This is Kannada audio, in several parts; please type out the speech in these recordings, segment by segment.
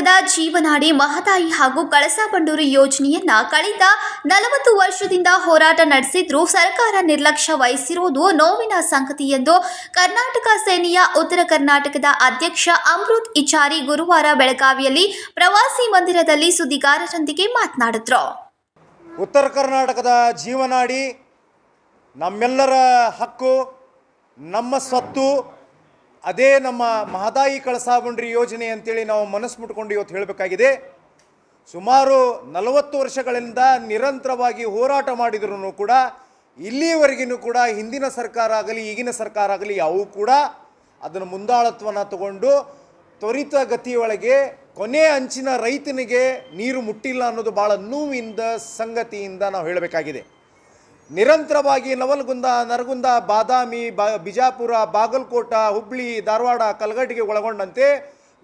ಕರ್ನಾಟಕದ ಜೀವನಾಡಿ ಮಹದಾಯಿ ಹಾಗೂ ಕಳಸಾ ಬಂಡೂರಿ ಯೋಜನೆಯನ್ನ ಕಳೆದ ನಲವತ್ತು ವರ್ಷದಿಂದ ಹೋರಾಟ ನಡೆಸಿದ್ರೂ ಸರ್ಕಾರ ನಿರ್ಲಕ್ಷ್ಯ ವಹಿಸಿರುವುದು ನೋವಿನ ಸಂಗತಿ ಎಂದು ಕರ್ನಾಟಕ ಸೇನೆಯ ಉತ್ತರ ಕರ್ನಾಟಕದ ಅಧ್ಯಕ್ಷ ಅಮೃತ್ ಇಚಾರಿ ಗುರುವಾರ ಬೆಳಗಾವಿಯಲ್ಲಿ ಪ್ರವಾಸಿ ಮಂದಿರದಲ್ಲಿ ಸುದ್ದಿಗಾರರೊಂದಿಗೆ ಮಾತನಾಡಿದ್ರು. ಉತ್ತರ ಕರ್ನಾಟಕದ ಜೀವನಾಡಿ ನಮ್ಮೆಲ್ಲರ ಹಕ್ಕು, ನಮ್ಮ ಸ್ವತ್ತು ಅದೇ ನಮ್ಮ ಮಹದಾಯಿ ಕಳಸಾಬಂಡ್ರಿ ಯೋಜನೆ ಅಂತೇಳಿ ನಾವು ಮನಸ್ಸು ಮುಟ್ಕೊಂಡು ಇವತ್ತು ಹೇಳಬೇಕಾಗಿದೆ. ಸುಮಾರು ನಲವತ್ತು ವರ್ಷಗಳಿಂದ ನಿರಂತರವಾಗಿ ಹೋರಾಟ ಮಾಡಿದ್ರು ಕೂಡ ಇಲ್ಲಿವರೆಗಿನೂ ಕೂಡ ಹಿಂದಿನ ಸರ್ಕಾರ ಆಗಲಿ, ಈಗಿನ ಸರ್ಕಾರ ಆಗಲಿ ಯಾವೂ ಕೂಡ ಅದನ್ನು ಮುಂದಾಳತ್ವನ ತಗೊಂಡು ತ್ವರಿತ ಗತಿಯೊಳಗೆ ಕೊನೆ ಅಂಚಿನ ರೈತನಿಗೆ ನೀರು ಮುಟ್ಟಿಲ್ಲ ಅನ್ನೋದು ಭಾಳ ನೋವಿಂದ, ಸಂಗತಿಯಿಂದ ನಾವು ಹೇಳಬೇಕಾಗಿದೆ. ನಿರಂತರವಾಗಿ ನವಲಗುಂದ, ನರಗುಂದ, ಬಾದಾಮಿ, ಬಾ, ಬಿಜಾಪುರ, ಬಾಗಲಕೋಟ, ಹುಬ್ಳಿ, ಧಾರವಾಡ ಕಲಘಟಗಿ ಒಳಗೊಂಡಂತೆ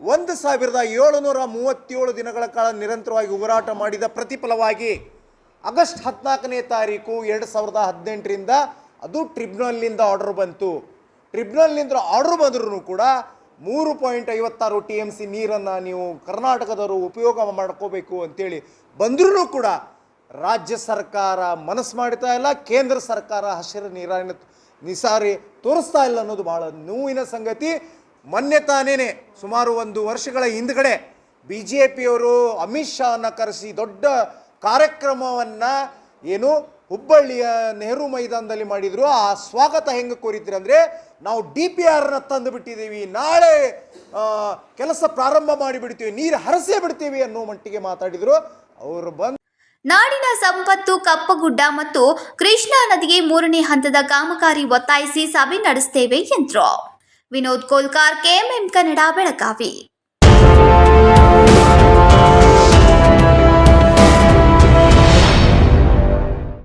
ಒಂದು ಸಾವಿರದ ಏಳುನೂರ ಮೂವತ್ತೇಳು ದಿನಗಳ ಕಾಲ ನಿರಂತರವಾಗಿ ಹೋರಾಟ ಮಾಡಿದ ಪ್ರತಿಫಲವಾಗಿ ಆಗಸ್ಟ್ ಹದಿನಾಲ್ಕನೇ ತಾರೀಕು ಎರಡು ಸಾವಿರದ ಹದಿನೆಂಟರಿಂದ ಅದು ಟ್ರಿಬ್ಯುನಲ್ನಿಂದ ಆರ್ಡರ್ ಬಂತು. ಟ್ರಿಬ್ಯುನಲ್ನಿಂದ ಆರ್ಡರ್ ಬಂದ್ರೂ ಕೂಡ ಮೂರು ಪಾಯಿಂಟ್ ಐವತ್ತಾರು ಟಿ ಎಂ ಸಿ ನೀರನ್ನು ನೀವು ಕರ್ನಾಟಕದವರು ಉಪಯೋಗ ಮಾಡ್ಕೋಬೇಕು ಅಂತೇಳಿ ಬಂದ್ರೂ ಕೂಡ ರಾಜ್ಯ ಸರ್ಕಾರ ಮನಸ್ಸು ಮಾಡ್ತಾ ಇಲ್ಲ, ಕೇಂದ್ರ ಸರ್ಕಾರ ಹಸಿರು ನೀರಿನ ನಿಸಾರಿ ತೋರಿಸ್ತಾ ಇಲ್ಲ ಅನ್ನೋದು ಭಾಳ ನೋವಿನ ಸಂಗತಿ. ಮೊನ್ನೆ ತಾನೇನೆ ಸುಮಾರು ಒಂದು ವರ್ಷಗಳ ಹಿಂದ್ಗಡೆ ಬಿ ಜೆ ಪಿಯವರು ಅಮಿತ್ ಶಾನ ಕರೆಸಿ ದೊಡ್ಡ ಕಾರ್ಯಕ್ರಮವನ್ನು ಏನು ಹುಬ್ಬಳ್ಳಿಯ ನೆಹರು ಮೈದಾನದಲ್ಲಿ ಮಾಡಿದ್ರು. ಆ ಸ್ವಾಗತ ಹೆಂಗೆ ಕೋರಿದ್ರಿ ಅಂದರೆ, ನಾವು ಡಿ ಪಿ ಆರ್ನ ತಂದು ಬಿಟ್ಟಿದ್ದೀವಿ, ನಾಳೆ ಕೆಲಸ ಪ್ರಾರಂಭ ಮಾಡಿಬಿಡ್ತೀವಿ, ನೀರು ಹರಸೇ ಬಿಡ್ತೀವಿ ಅನ್ನೋ ಮಟ್ಟಿಗೆ ಮಾತಾಡಿದರು. ಅವರು ಬಂದು ನಾಡಿನ ಸಂಪತ್ತು, ಕಪ್ಪಗುಡ್ಡ ಮತ್ತು ಕೃಷ್ಣಾ ನದಿಗೆ ಮೂರನೇ ಹಂತದ ಕಾಮಗಾರಿ ಒತ್ತಾಯಿಸಿ ಸಭೆ ನಡೆಸುತ್ತೇವೆ ಎಂದರು. ವಿನೋದ್ ಕೋಲ್ಕಾರ್, ಕೆಎಂಎಂ ಕನ್ನಡ, ಬೆಳಗಾವಿ.